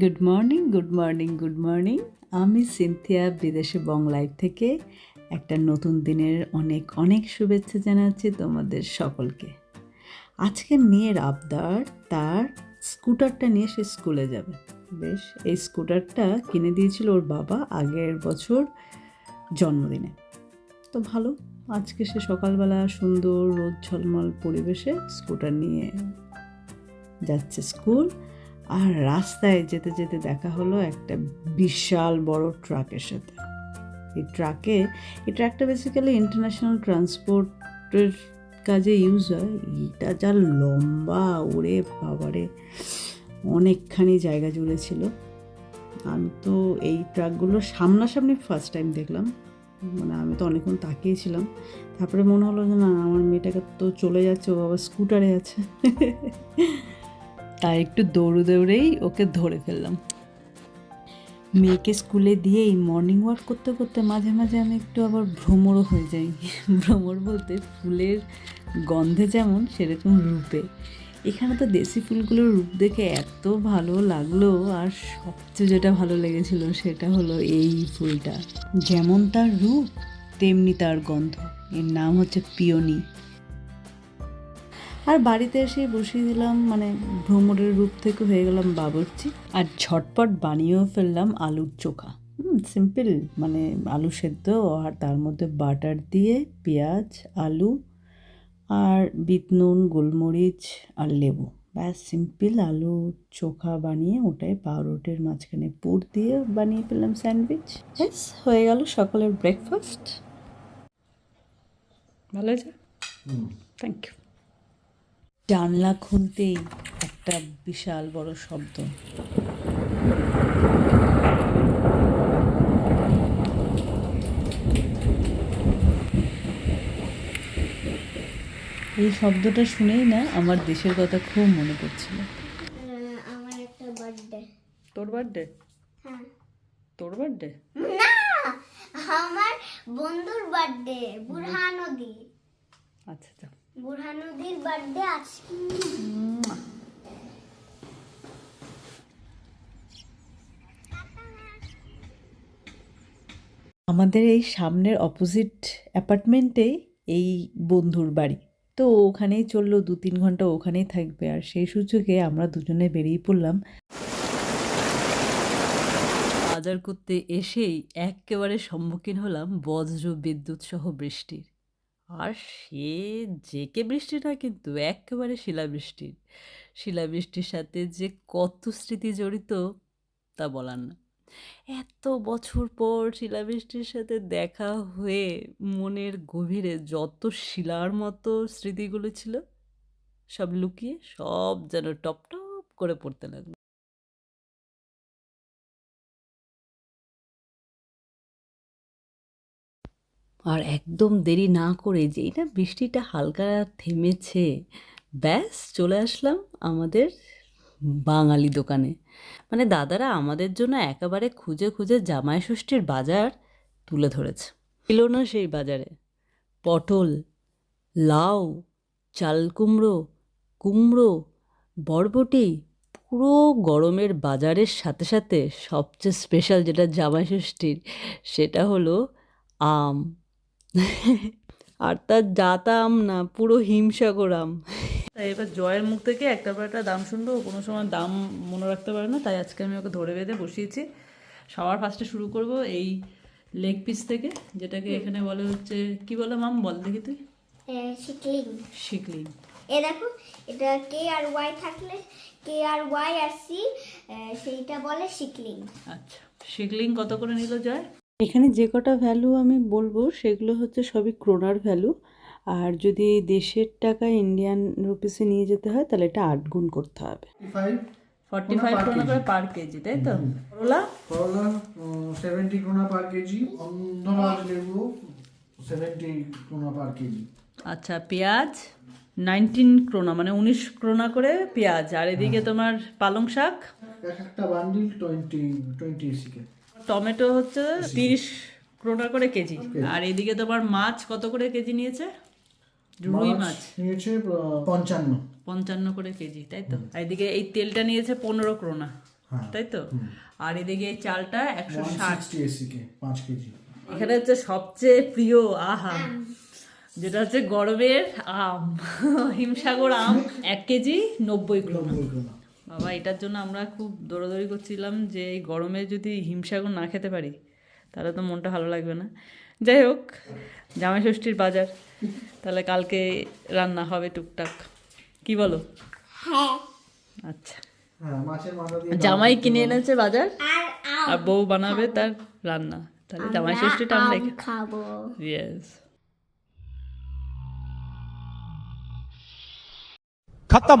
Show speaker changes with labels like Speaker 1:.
Speaker 1: Good morning good morning good morning আমি Cynthia বিদেশে বং থেকে একটা নতুন দিনের অনেক অনেক শুভেচ্ছা জানাচ্ছি তোমাদের সকলকে। আজকে মেয়ের আবদার তার স্কুটারটা নিয়ে সে স্কুলে যাবে। বেশ, এই স্কুটারটা কিনে দিয়েছিল ওর বাবা আগের বছর জন্মদিনে। তো ভালো, আজকে সে সকালবেলা সুন্দর রোদ ঝলমল পরিবেশে স্কুটার নিয়ে যাচ্ছে স্কুল। আর রাস্তায় যেতে যেতে দেখা হলো একটা বিশাল বড় ট্রাকের সাথে। এই ট্রাকে এই ট্রাকটা বেসিক্যালি ইন্টারন্যাশনাল ট্রান্সপোর্টের কাজে ইউজ হয়। এটা যা লম্বা, ওরে বাবারে, অনেকখানি জায়গা জুড়ে ছিল। আমি তো এই ট্রাকগুলো সামনাসামনি ফার্স্ট টাইম দেখলাম। মানে আমি তো অনেকক্ষণ তাকিয়েছিলাম। তারপরে মনে হলো যে না, আমার মেয়েটাকে তো চলে যাচ্ছে, ও বাবা স্কুটারে আছে। তাই একটু দৌড়ে দৌড়েই ওকে ধরে ফেললাম। মেয়েকে স্কুলে দিয়ে এই মর্নিং ওয়াক করতে করতে মাঝে মাঝে আমি একটু আবার ভ্রমরও হয়ে যাই। ভ্রমর বলতে ফুলের গন্ধে যেমন সেরকম রূপে। এখানে তো দেশি ফুলগুলোর রূপ দেখে এত ভালো লাগল আর সবচেয়ে যেটা ভালো লেগেছিল সেটা হলো এই ফুলটা। যেমন তার রূপ, তেমনি তার গন্ধ। এর নাম হচ্ছে পিওনি। আর বাড়িতে এসে বসিয়ে দিলাম মানে ভ্রমণের রূপ থেকে হয়ে গেলাম বাবরচি। আর ঝটপট বানিয়েও ফেললাম আলুর চোখা। হুম সিম্পল মানে আলু সেদ্ধ আর তার মধ্যে বাটার দিয়ে পেঁয়াজ আলু আর বিট নুন গোলমরিচ আর লেবু। ব্যাস সিম্পল আলু চোখা বানিয়ে ওটাই পাউরুটির মাঝখানে পুর দিয়ে বানিয়ে ফেললাম স্যান্ডউইচ। ব্যাস হয়ে গেল সকালের ব্রেকফাস্ট ভালো আছে? থ্যাংক ইউ জানলা খুলতেই একটা বিশাল বড় শব্দ। এই শব্দটা শুনেই না আমার দেশের কথা খুব মনে পড়ছিল।
Speaker 2: আমার একটা বার্থডে
Speaker 1: তোর বার্থডে
Speaker 2: হ্যাঁ।
Speaker 1: তোর বার্থডে
Speaker 2: না আমার বন্ধুর বার্থডে বুরহান নদী।
Speaker 1: আচ্ছা আচ্ছা।
Speaker 2: বুরহান নদীর বার্থডে আছে।
Speaker 1: আমাদের এই সামনের অপোজিট অ্যাপার্টমেন্টে এই বন্ধুর বাড়ি। তো ওখানেই চলল, দু তিন ঘণ্টা ওখানেই থাকবে। আর সেই সুযোগে আমরা দুজনে বেরিয়ে পড়লাম। বাজার করতে এসেই একেবারে সম্মুখীন হলাম বজ্র বিদ্যুৎ সহ বৃষ্টির। আর সে জেকে বৃষ্টি না কিন্তু একেবারে শিলাবৃষ্টির। শিলাবৃষ্টির সাথে যে কত স্মৃতি জড়িত তা বলার না। এত বছর পর শিলাবৃষ্টির সাথে দেখা হয়ে মনের গভীরে যত শিলার মতো স্মৃতিগুলো ছিল, সব লুকিয়ে সব যেন টপ টপ করে পড়তে লাগল। আর একদম দেরি না করে যেই না বৃষ্টিটা হালকা থেমেছে, ব্যাস চলে আসলাম আমাদের বাঙালি দোকানে। মানে দাদারা আমাদের জন্য একেবারে খুঁজে খুঁজে জামাই ষষ্ঠীর বাজার তুলে ধরেছে। ছিল না সেই বাজারে। পটল, লাউ, চাল কুমড়ো কুমড়ো, বরবটি পুরো গরমের বাজারের সাথে সাথে সবচেয়ে স্পেশাল যেটা জামাই ষষ্ঠীর, সেটা হলো আম। আর তার জাতা আম না পুরো হিমসাগর আম। তাই এবার জয়ের মুখ থেকে একটা পর একটা দাম শুনব কোনো সময় দাম মনে রাখতে পারে না তাই আজকে আমি ওকে ধরে বেঁধে বসিয়েছি। সবার ফার্স্টে শুরু করব এই লেগ পিস থেকে যেটাকে এখানে বলে হচ্ছে কি বলে মাম বল দেখি তুই।
Speaker 2: শিকলিং।
Speaker 1: শিকলি।
Speaker 2: এ দেখো এটা কে আর ওয়াই থাকলে কে আর ওয়াই আর সি সেইটা বলে শিকলিং।
Speaker 1: আচ্ছা শিকলিং কত করে নিল জয়? এখানে যে কটা ভ্যালু আমি বলব সেগুলো হচ্ছে সবই ক্রোনার ভ্যালু আর যদি দেশের টাকা ইন্ডিয়ান রুপিসে নিয়ে যেতে হয় তাহলে এটা আট গুণ করতে হবে। ফর্টি ফাইভ ক্রোনা করে পার কেজি তাই তো? করলা
Speaker 3: করলা সেভেন্টি ক্রোনা পার কেজি অন্ধরাজ লেবু সেভেন্টি ক্রোনা পার কেজি
Speaker 1: আচ্ছা পেঁয়াজ নাইনটিন ক্রোনা মানে উনিশ ক্রোনা করে পেঁয়াজ। আর এদিকে তোমার পালং শাক?
Speaker 3: এক একটা বান্ডিল টোয়েন্টি টোয়েন্টি এসিকে
Speaker 1: টমেটো হচ্ছে তিরিশ ক্রোনা করে কেজি। আর এদিকে তোমার মাছ কত করে কেজি নিয়েছে? রুই মাছ
Speaker 3: নিয়েছে পঞ্চান্ন।
Speaker 1: পঞ্চান্ন করে কেজি তাই তো? আর এদিকে এই তেলটা নিয়েছে পনেরো ক্রোনা
Speaker 3: হ্যাঁ
Speaker 4: তাই তো? আর এদিকে এই চালটা একশো ষাট।
Speaker 3: পাঁচ কেজি।
Speaker 4: এখানে হচ্ছে সবচেয়ে প্রিয় আহা যেটা হচ্ছে গরমের আম হিমসাগর আম এক কেজি নব্বই
Speaker 3: কোনা
Speaker 4: বাবা এটার জন্য আমরা খুব দৌড়াদৌড়ি করছিলাম যে এই গরমে যদি হিমসাগর না খেতে পারি তাহলে তো মনটা ভালো লাগবে না। যাই হোক জামাই ষষ্ঠীর বাজার তাহলে কালকে রান্না হবে টুকটাক। কি বলো?
Speaker 2: হ্যাঁ।
Speaker 4: আচ্ছা। জামাই কিনে এনেছে বাজার?
Speaker 2: আর
Speaker 4: বউ বানাবে তার রান্না। তাহলে জামাই ষষ্ঠীটা আমরা
Speaker 2: খাব।
Speaker 4: ইয়েস
Speaker 5: খতম।